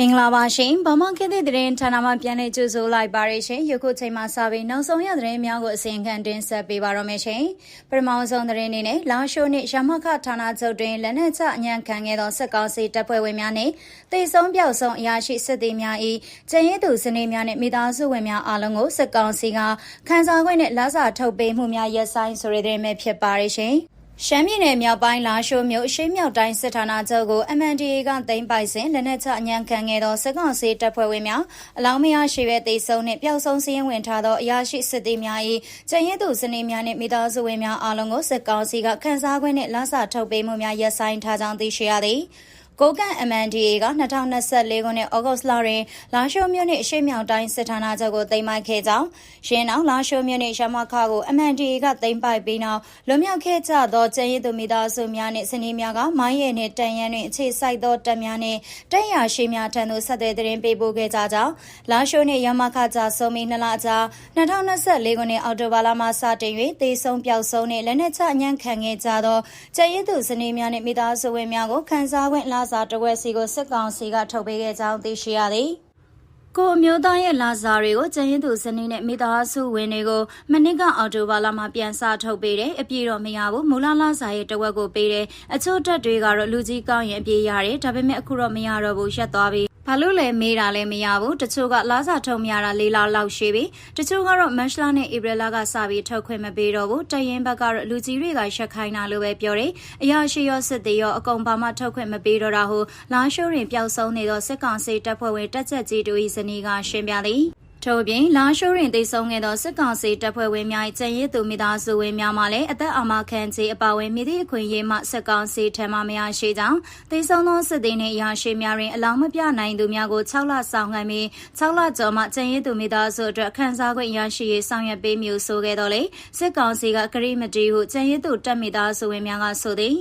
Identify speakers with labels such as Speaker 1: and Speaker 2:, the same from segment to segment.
Speaker 1: မင်္ဂလာပါရှင်ဗမာခေတ်သစ်သတင်းဌာနမှပြန်လည်ကြိုဆိုလိုက်ပါရရှင်ယခုချိန်မှာစပြီးနောက်ဆုံးရသတင်းများကိုအစီအခံတင်ဆက်ပေးပါရမယ်ရှင်ပထမဆုံးသတင်းအနေနဲ့လာရှိုးနှင့်ရမခဌာနချုပ်တွင်လက်နက်ချအညံခံခဲ့သောစစ်ကောင်စီတပ်ဖွဲ့ဝင်များနှင့်တေဆုံးပြောက်ဆုံးအရာရှိစစ်သည်များ၏ကျန်ရည်သူစနေများနှင့်မိသားစုဝင်များအားလုံးကိုစစ်ကောင်စီကခန်းစားခွင့်နှင့်လက်စာထုတ်ပေးမှုများရပ်ဆိုင်းဆိုတဲ့သတင်းပဲဖြစ်ပါရရှင် ရှမ်းပြည်နယ်မြောက်ပိုင်းလာရှိုးမြို့အရှိမြောက်တိုင်းစစ်ဌာနချုပ်ကို MNDAA ကသိမ်းပိုက်စဉ်လက်နက်ချအညံခံခဲ့သောစစ်ကောင်စီတပ်ဖွဲ့ဝင်များအလောင်းမရရှိပဲတေဆုံးနှင့်ပျောက်ဆုံးစည်းရင်းဝင်ထားသောအရာရှိစစ်သည်များ၏ကျန်ရည်သူစနေများနှင့်မိသားစုဝင်များအားလုံးကိုစစ်ကောင်စီကခန်းစားခွင့်နှင့်လစာထုတ်ပေးမှုများရပ်ဆိုင်းထားကြောင်းသိရှိရသည်။ ကိုကန် MNDA က2024ခုနှစ်ဩဂုတ်လတွင်လာရှိုးမြို့နှင့်အရှိမြောက်တိုင်းစစ်ဌာနချုပ်ကိုသိမ်းပိုက်ခဲ့ကြောင်းရင်းနောက်လာရှိုးမြို့နှင့်ရမခကို MNDA ကသိမ်းပိုက်ပြီးနောက်လွန်မြောက်ခဲ့ကြသောကျန်းရည်သူမိသားစုများနှင့်စနေများကမိုင်းရဲနှင့်တန်ရန်တွင်အခြေစိုက်သောတပ်များနှင့်တပ်ရရှိများထံသို့ဆက်သွယ်သတင်းပေးပို့ခဲ့ကြကြောင်းလာရှိုးနှင့်ရမခကြားဆုံးပြီးနှစ်လကြာ2024ခုနှစ်အောက်တိုဘာလမှစတင်၍သေဆုံးပျောက်ဆုံးနှင့်လက်နက်ချအညံ့ခံခဲ့ကြသောကျန်းရည်သူစနေများနှင့်မိသားစုဝင်များကိုခန်းစားခွင့်လာစာတဝက်စီကိုစစ်ကောင်စီကထုတ်ပေးခဲ့ကြောင်းသိရှိရသည်ကိုအမျိုးသားရဲ့လာစာတွေကိုကျန်းရင်သူစနေနဲ့မိသားစုဝင်တွေကိုမနစ်ကအော်တိုဘာလာမှာပြန်စထုတ်ပေးတယ်အပြည့်တော့မရဘူးမူလလာစာရဲ့တဝက်ကိုပေးတယ်အချို့တက်တွေကတော့လူကြီးကောင်းရင်အပြည့်ရတယ်ဒါပေမဲ့အခုတော့မရတော့ဘူးရက်သွားပြီ ဘာလို့လဲမေးတာလည်းမရဘူးတချို့ကလာစာထုံမရတာလေးလောက်လောက်ရှိပြီတချို့ကတော့မက်ရှလာနဲ့ဧပြီလကစပြီးထုတ်ခွင့်မပေးတော့ဘူးတရင်ဘက်ကတော့လူကြီးတွေကရှက်ခိုင်းတာလို့ပဲပြောတယ်အရာရှိရောစစ်သေးရောအကုန်ဘာမှထုတ်ခွင့်မပေးတော့တာဟုလာရှိုးရင်ပျောက်ဆုံးနေသောစစ်ကောင်စီတပ်ဖွဲ့ဝင်တက်ချက်ကြီးတူ၏ဇနီးကရှင်းပြသည် ထို့ပြင်လာရှိုးရင်တိတ်ဆုံးခဲ့သောစစ်ကောင်စီတပ်ဖွဲ့ဝင်များ၏ကျန်ရစ်သူမိသားစုဝင်များမှလည်းအသက်အာမခံခြင်းအပါအဝင်မြစ်သည့်အခွင့်အရေးမှစစ်ကောင်စီထံမှမရရှိကြောင်းတိတ်ဆုံးသောစစ်သည်နှင့်ရာရှိများတွင်အလောင်းမပြနိုင်သူများကို6လဆောင်ခံပြီး6လကျော်မှကျန်ရစ်သူမိသားစုအတွက်ခန်းစားခွင့်ရရှိရေးဆောင်ရွက်ပေးမည်ဆိုခဲ့တော်လေစစ်ကောင်စီကကရိမတီဟုကျန်ရစ်သူတပ်မိသားစုဝင်များကဆိုသည်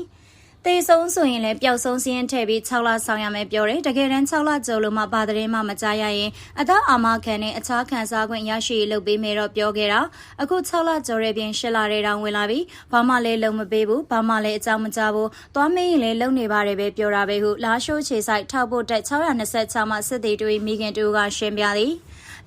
Speaker 1: တေဆုံးဆိုရင်လည်းပျောက်ဆုံးစင်းထည့်ပြီး6လဆောင်ရမယ်ပြောတယ်တကယ်တမ်း6လကျော်လို့မှဘာသတင်းမှမကြားရရင်အသက်အာမခံနဲ့အခြားခံစားခွင့်ရရှိလုပ်ပေးမယ်တော့ပြောခဲ့တာအခု6လကျော်ရဲ့ပြင်8လတဲ့တောင်ဝင်လာပြီဘာမှလည်းလုံမပေးဘူးဘာမှလည်းအကြောင်းမကြားဘူးသွားမင်းရင်လည်းလုံနေပါတယ်ပဲပြောတာပဲဟုလာရှိုးခြေဆိုင်ထောက်ဖို့တက်626မှစစ်သေးတွေမိခင်တူကရှင်းပြသည်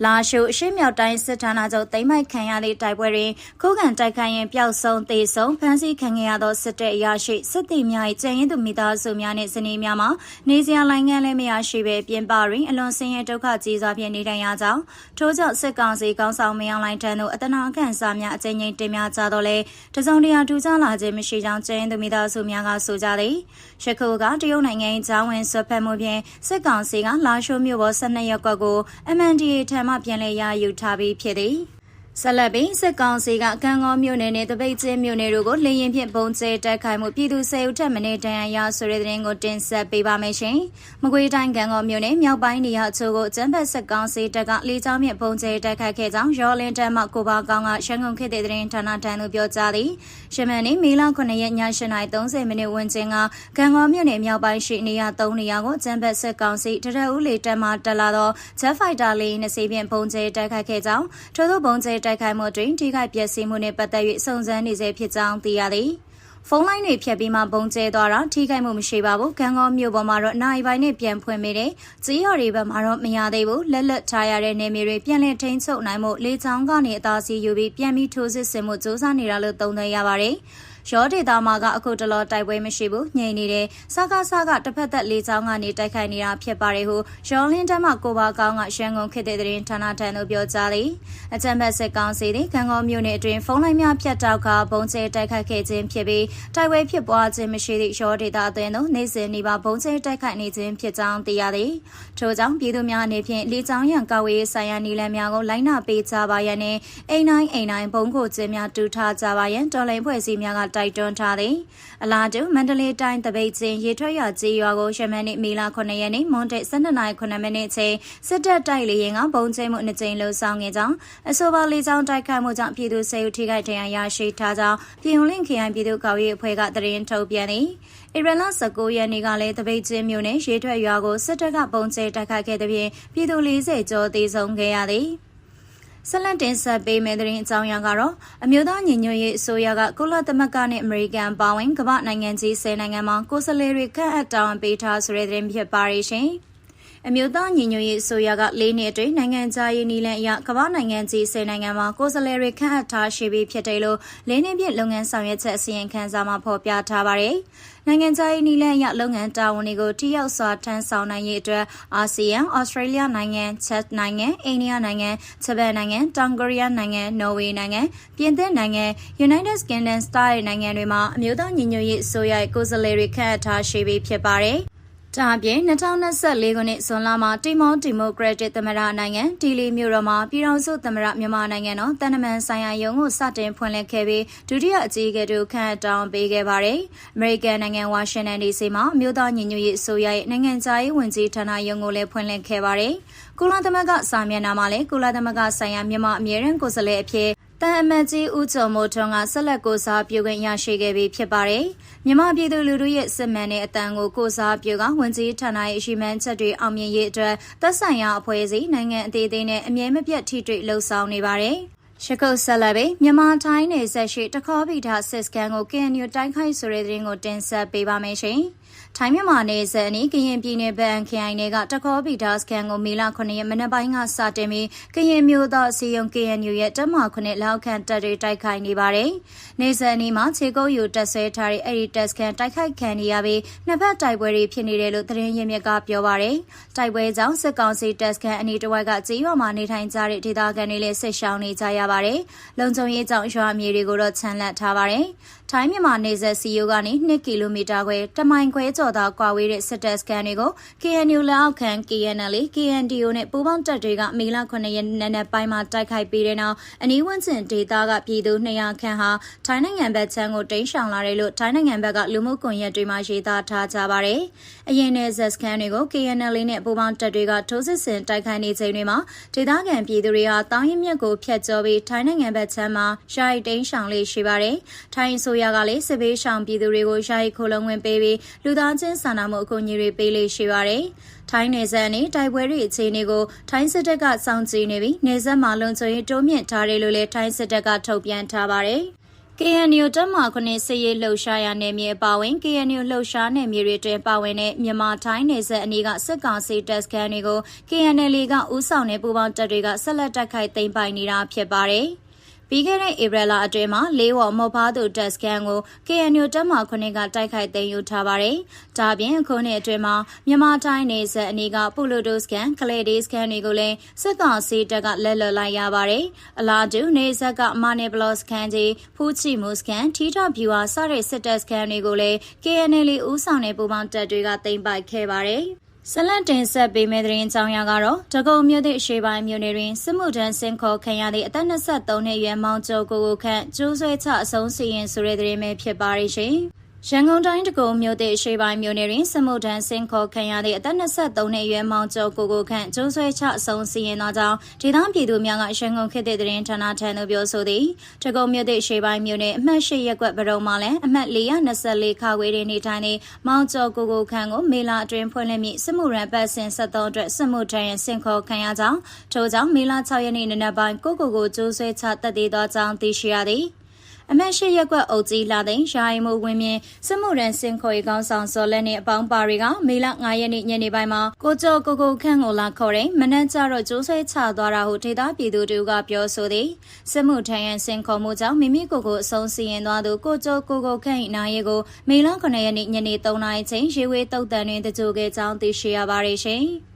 Speaker 1: လာရှိုအရှိမြောက်တိုင်းစစ်ဌာနချုပ်တိမ့်မိုက်ခံရသည့်တိုက်ပွဲတွင်ခုခံတိုက်ခိုက်ရင်ပျောက်ဆုံးသေဆုံးဖမ်းဆီးခံခဲ့ရသောစစ်တပ်အရာရှိစစ်သည်များ၏ကျန်ရင်သူမိသားစုများနှင့်ဇနီးများမှနေစရာလိုင်းငန်းလည်းမရရှိဘဲပြင်ပတွင်အလွန်ဆင်းရဲဒုက္ခကြီးစွာဖြင့်နေထိုင်ရကြောင်းထို့ကြောင့်စစ်ကောင်စီကောင်းဆောင်မင်းအောင်လှိုင်ထံသို့အတနာခံစာများအကြိမ်ကြိမ်တင်ပြကြတော့လဲတစုံတရာထူးခြားလာခြင်းမရှိကြောင်းကျန်ရင်သူမိသားစုများကဆိုကြသည်ရှခုကတရုတ်နိုင်ငံ၏ဂျာဝင်ဆွတ်ဖက်မှုဖြင့်စစ်ကောင်စီကလာရှိုးမြို့ပေါ်12ရက်ကွက်ကို MNDA ထံမှပြန်လည်ရယူထားပြီးဖြစ်သည် ဆက်လက်ပြီးစစ်ကောင်စီကကံကောမြို့နယ်နဲ့တပိတ်ချင်းမြို့နယ်တို့ကိုလေရင်ဖြင့်ပုံကျဲတိုက်ခိုက်မှုပြည်သူ၁၀ဦးထက်မနည်းတန်ရာရဆိုတဲ့တဲ့ရင်ကိုတင်ဆက်ပေးပါမယ်ရှင်။မကွေးတိုင်းကံကောမြို့နယ်မြောက်ပိုင်းနေရာအချို့ကိုကျန်းဖက်စစ်ကောင်စီတပ်ကလေကြောင်းဖြင့်ပုံကျဲတိုက်ခိုက်ခဲ့ကြောင်းရောလင်းတပ်မှကိုပါကောင်းကရှမ်းကုန်ခေတ်တဲ့တဲ့ရင်ဌာနတန်းသို့ပြောကြားသည်။ရှမန်နေမေလ9ရက်ည8:30မိနစ်ဝန်းကျင်ကကံကောမြို့နယ်မြောက်ပိုင်းရှိနေရာ3နေရာကိုကျန်းဖက်စစ်ကောင်စီတရက်ဦးလေတပ်မှတက်လာသော Jet Fighter လေယာဉ်နှစ်စီးဖြင့်ပုံကျဲတိုက်ခိုက်ခဲ့ကြောင်းထို့သောပုံကျဲတိုက်ခိုက်မှုတွင်ထိခိုက်ပျက်စီးမှုနှင့်ပတ်သက်၍စုံစမ်းနေဆဲဖြစ်ကြောင်းသိရသည်ဖုန်းလိုင်းတွေဖြတ်ပြီးမှပုံကျဲသွားတာထိခိုက်မှုမရှိပါဘူး။ကံကောမြို့ပေါ်မှာတော့နိုင်ပိုင်းနဲ့ပြန်ဖွင့်မိတယ်။ကြေးရတွေဘက်မှာတော့မရသေးဘူး။လက်လက်ထားရတဲ့နေမြေတွေပြန်လည်ထိန်းချုပ်နိုင်မှုလေချောင်းကနေအသာစီယူပြီးပြန်ပြီးထိုးစစ်ဆင်မှုစ조사နေတာလို့သုံးသပ်ရပါတယ်။ ရောဒေတာမှာကအခုတလောတိုက်ပွဲမရှိဘူးညင်နေတယ်စကားစကားတစ်ဖက်သက်လေးချောင်းကနေတိုက်ခိုက်နေတာဖြစ်ပါတယ်ဟုရောလင်းတမကိုပါကောင်းကရန်ကုန်ခေတ်တဲ့တဲ့ဌာနထံသို့ပြောကြားသည်အကြံဖက်စစ်ကောင်စီသည်ခံကောမြို့နယ်အတွင်းဖုန်းလိုင်းများဖြတ်တောက်ကဘုံကျဲတိုက်ခိုက်ခဲ့ခြင်းဖြစ်ပြီးတိုက်ပွဲဖြစ်ပွားခြင်းမရှိသည့်ရောဒေတာအတွင်းသို့နေစဉ်နေပါဘုံကျဲတိုက်ခိုက်နေခြင်းဖြစ်ကြောင်းသိရသည်ထို့ကြောင့်ပြည်သူများအနေဖြင့်လေချောင်းရန်ကာဝေးဆိုင်ရာနီလန်များကိုလိုင်းနာပေးကြပါရန်နှင့်အိမ်တိုင်းအိမ်တိုင်းဘုံကိုခြင်းများတူထားကြပါရန်တော်လိုင်းဖွဲ့စည်းများကတိုက်တွန်းထားသည်အလားတူမန္တလေးတိုင်းတပိတ်ချင်းရေထွက်ရကြီးရွာကိုရှမန်နေ့မေလ9ရက်နေ့မွန်တိတ်12:09မိနစ်ချိန်စစ်တပ်တိုက်လေရင်ကဘုံကျဲမှုနှစ်ကြိမ်လှုပ်ဆောင်ခဲ့ကြောင်းအဆိုပါလေကြောင်းတိုက်ခိုက်မှုကြောင့်ပြည်သူစေဦးထိခိုက်ဒဏ်ရာရရှိထားကြောင်းပြည်ုံလင့်ခရိုင်ပြည်သူ့ကော်ရေးအဖွဲ့ကသတင်းထုတ်ပြန်သည်ဧပြီလ19ရက်နေ့ကလည်းတပိတ်ချင်းမြို့နယ်ရေထွက်ရွာကိုစစ်တပ်ကပုံကျဲတိုက်ခိုက်ခဲ့တဲ့ပြင်ပြည်သူ40ကျော်သေဆုံးခဲ့ရသည် ဆက်လက်တင်ဆက်ပေးမယ့်သတင်းအကြောင်းအရာကတော့အမျိုးသားညီညွတ်ရေးအစိုးရကကုလသမဂ္ဂနဲ့အမေရိကန်ပါဝင်ကမ္ဘာနိုင်ငံကြီး10နိုင်ငံမှာကိုယ်စားလှယ်တွေခန့်အပ်တာဝန်ပေးထားဆိုတဲ့သတင်းဖြစ်ပါရရှင်။ အမျိုးသားညီညွတ်ရေးဆိုရက၄နှစ်အတွင်းနိုင်ငံခြားရေးနည်းလမ်းအရကမ္ဘာနိုင်ငံကြီး၁၀နိုင်ငံမှာကိုယ်စားလှယ်တွေခန့်အပ်ထားရှိပြီးဖြစ်တယ်လို့၄နှစ်ပြည့်လုပ်ငန်းဆောင်ရွက်ချက်အစီရင်ခံစာမှာဖော်ပြထားပါတယ်။နိုင်ငံခြားရေးနည်းလမ်းအရလုပ်ငန်းတာဝန်တွေကိုထိရောက်စွာထမ်းဆောင်နိုင်ရေးအတွက်အာဆီယံ၊ဩစတြေးလျနိုင်ငံ၊ချက်နိုင်ငံ၊အိန္ဒိယနိုင်ငံ၊ဂျပန်နိုင်ငံ၊တောင်ကိုရီးယားနိုင်ငံ၊နော်ဝေနိုင်ငံ၊ပြင်သစ်နိုင်ငံ၊ United Kingdom စတဲ့နိုင်ငံတွေမှာအမျိုးသားညီညွတ်ရေးအစိုးရရဲ့ကိုယ်စားလှယ်တွေခန့်အပ်ထားရှိပြီးဖြစ်ပါတယ်။ ဒါအပြင်2024ခုနှစ်ဇွန်လမှာတီမောဒီမိုကရက်တစ်သမ္မတနိုင်ငံတီလီမြို့တော်မှာပြည်ထောင်စုသမ္မတမြန်မာနိုင်ငံတော်တန်တမန်ဆိုင်ရာယုံကိုစတင်ဖွင့်လှစ်ခဲ့ပြီးဒုတိယအကြီးအကဲတို့ခန့်အပ်တောင်းပေးခဲ့ပါတယ်။အမေရိကန်နိုင်ငံဝါရှင်တန် DC မှာအမျိုးသားညီညွတ်ရေးအစိုးရရဲ့နိုင်ငံခြားရေးဝန်ကြီးဌာနယုံကိုလည်းဖွင့်လှစ်ခဲ့ပါတယ်။ကုလသမဂ္ဂစာမျက်နှာမှာလည်းကုလသမဂ္ဂဆိုင်ရာမြန်မာအမြဲတမ်းကိုယ်စားလှယ်အဖြစ် တန်အမတ်ကြီးဦးကျော်မိုးထွန်းကဆက်လက်ကိုစားပြုခွင့်ရရှိခဲ့ပြီးဖြစ်ပါတယ်။မြန်မာပြည်သူလူထုရဲ့စစ်မှန်တဲ့အတန်ကိုကိုစားပြုကဝန်ကြီးဌာနရဲ့ရှိမှန်းချက်တွေအောင်မြင်ရေးအတွက်သက်ဆိုင်ရာအဖွဲ့အစည်းနိုင်ငံအသေးသေးနဲ့အမြဲမပြတ်ထိတွေ့လှုပ်ဆောင်နေပါတယ်။ရှကုတ်ဆက်လက်ပြီးမြန်မာထိုင်းနယ်ဆက်ရှိတခေါပိထားစစ်စကန်ကို KNU တိုက်ခိုက်ဆိုတဲ့သတင်းကိုတင်ဆက်ပေးပါမယ်ရှင်။ ထိုင်းမြန်မာနယ်စပ်အနီးကရင်ပြည်နယ်ဗန်ခရိုင်တွေကတကောပီဒါစကန်ကိုမေလ9ရက်မနက်ပိုင်းကစတင်ပြီးကရင်မျိုးသားစီယုံ KNU ရဲ့တပ်မ9လောက်ခန့်တပ်တွေတိုက်ခိုက်နေပါတယ်။နယ်စပ်အနီးမှာခြေကုပ်ယူတပ်ဆွဲထားတဲ့အဲ့ဒီတပ်စကန်တိုက်ခိုက်ခံနေရပြီးနှစ်ဖက်တိုက်ပွဲတွေဖြစ်နေတယ်လို့သတင်းရင်းမြစ်ကပြောပါတယ်။တိုက်ပွဲကြောင့်စစ်ကောင်စီတပ်စကန်အနီးတစ်ဝိုက်ကကြေးရွာမှာနေထိုင်ကြတဲ့ဒေသခံတွေလည်းဆစ်ရှောင်နေကြရပါတယ်။လုံခြုံရေးကြောင့်ရွာမြေတွေကိုတော့ချန်လက်ထားပါတယ်။ ထိုင်းမြန်မာနယ်စပ်စီယိုကနေ2ကီလိုမီတာခွဲတမိုင်ခွဲကျော်သာကွာဝေးတဲ့စစ်တပ်စခန်းတွေကို KNU လက်အောက်ခံ KNL KNDO နဲ့ပူးပေါင်းတပ်တွေကမေလ9ရက်နေ့နက်ပိုင်းမှာတိုက်ခိုက်ပြီးတဲ့နောက်အနီးဝန်းကျင်ဒေသကပြည်သူ200ခန့်ဟာထိုင်းနိုင်ငံဘက်ခြမ်းကိုတိမ်းရှောင်လာတယ်လို့ထိုင်းနိုင်ငံဘက်ကလူမှုကွန်ရက်တွေမှာရေးသားထားကြပါတယ်။အရင်နယ်စပ်စခန်းတွေကို KNL နဲ့ပူးပေါင်းတပ်တွေကထိုးစစ်ဆင်တိုက်ခိုက်နေချိန်တွေမှာဒေသခံပြည်သူတွေဟာတောင်းရင်မြက်ကိုဖျက်ကျော်ပြီးထိုင်းနိုင်ငံဘက်ခြမ်းမှာရှာရီတိမ်းရှောင်လေးရှိပါတယ်။ထိုင်းဆိုရကလည်းစစ်ဘေးရှောင်ပြည်သူတွေကိုယာယီခိုလုံဝင်ပေးပြီးလူသားချင်းစာနာမှုအကူအညီတွေပေးလေးရှိပါတယ်။ထိုင်းနယ်စပ်နဲ့တိုက်ပွဲတွေအခြေအနေကိုထိုင်းစစ်တပ်ကစောင့်ကြည့်နေပြီးနယ်စပ်မှာလုံခြုံရေးတိုးမြင့်ထားတယ်လို့လည်းထိုင်းစစ်တပ်ကထုတ်ပြန်ထားပါတယ်။ KNU တပ်မခုနှစ်စစ်ရေးလှုပ်ရှားရာနယ်မြေအပါဝင် KNU လှုပ်ရှားနယ်မြေတွေတွင်ပါဝင်တဲ့မြန်မာထိုင်းနယ်စပ်အနီးကစစ်ကောင်စီတပ်စခန်းတွေကို KNL ကဥဆောင်တဲ့ပူးပေါင်းတပ်တွေကဆက်လက်တိုက်ခိုက်သိမ်းပိုက်နေတာဖြစ်ပါတယ်။ ပြီးခဲ့တဲ့ဧပြီလအတွင်းမှာလေးဝမော်ဖားသူတက်စကန်ကို KNU တပ်မခုနှစ်ကတိုက်ခိုက်သိမ်းယူထားပါတယ်။ဒါပြင်အခုနှစ်အတွင်းမှာမြန်မာတိုင်းနေဆက်အနီးကပူလိုဒိုစကန်ကလေဒီစကန်တွေကိုလည်းစစ်ကောင်စီတပ်ကလက်လွတ်လိုက်ရပါတယ်။အလားတူနေဆက်ကမာနေဘလော့စကန်ကြီးဖူးချီမူစကန်ထီထဗျူဟာစတဲ့စစ်တပ်စကန်တွေကိုလည်း KNL ဦးဆောင်တဲ့ပူးပေါင်းတပ်တွေကသိမ်းပိုက်ခဲ့ပါတယ်။ ဆလတ်တင်ဆက်ပေးမယ့်သတင်းကြောင်းရကတော့တကုံမြို့သည့်အရှေ့ပိုင်းမြို့နယ်တွင်စစ်မှုထမ်းဆင်ခေါ်ခံရသည့်အသက်23နှစ်အရွယ်မောင်ကျော်ကိုကိုခန့်ကျိုးဆွဲချအဆုံးစီရင်ဆိုတဲ့သတင်းပဲဖြစ်ပါရဲ့ရှင်။ ရန်ကုန်တိုင်းတကုံမြို့သည့်ရှေးပိုင်းမြို့နယ်တွင်စမှုထန်ဆင်းခေါ်ခံရသည့်အသက်23နှစ်အရွယ်မောင်ကျော်ကိုကိုခန့်ကျိုးဆွဲချအဆုံးစီရင်သောကြောင့်ဒေသပြည်သူများကရန်ကုန်ခေတ်သည့်သတင်းဌာနထံသို့ပြောဆိုသည်တကုံမြို့သည့်ရှေးပိုင်းမြို့နယ်အမှတ်၈ရပ်ကွက်ဗရုံမှာလည်းအမှတ်424ခါဝေးတွင်နေထိုင်သည့်မောင်ကျော်ကိုကိုခန့်ကိုမေလာအတွင်းဖွင့်လှစ်မိစမှုရန်ပတ်စဉ်73အတွက်စမှုထန်ရန်ဆင်းခေါ်ခံရကြောင်းထို့ကြောင့်မေလာ6ရက်နေ့နနက်ပိုင်းကိုကိုကိုကျိုးဆွဲချတက်သေးသောကြောင်းသိရှိရသည် အမတ်ရှိရက်ကွက်အုပ်ကြီးလာတဲ့ရာယီမှုဝင်းမြင့်စစ်မှုရန်စင်ခေါ်ရေးကောင်းဆောင်စော်လက်နဲ့အပေါင်းပါတွေကမေလ9ရက်နေ့ညနေပိုင်းမှာကိုကျော်ကိုကိုခန့်ကိုလာခေါ်တဲ့မနက်ကျတော့ကျိုးဆွဲချသွားတာဟုဒေသပြည်သူတို့ကပြောဆိုသည်စစ်မှုထမ်းရန်စင်ခေါ်မှုကြောင့်မိမိကိုယ်ကိုအဆုံးစီရင်သွားသူကိုကျော်ကိုကိုခန့်၏နာရီကိုမေလ9ရက်နေ့ညနေ3နာရီချိန်ရေဝေးတုတ်တန်တွင်တကြိုခဲ့ကြောင်းသိရှိရပါတယ်ရှင်။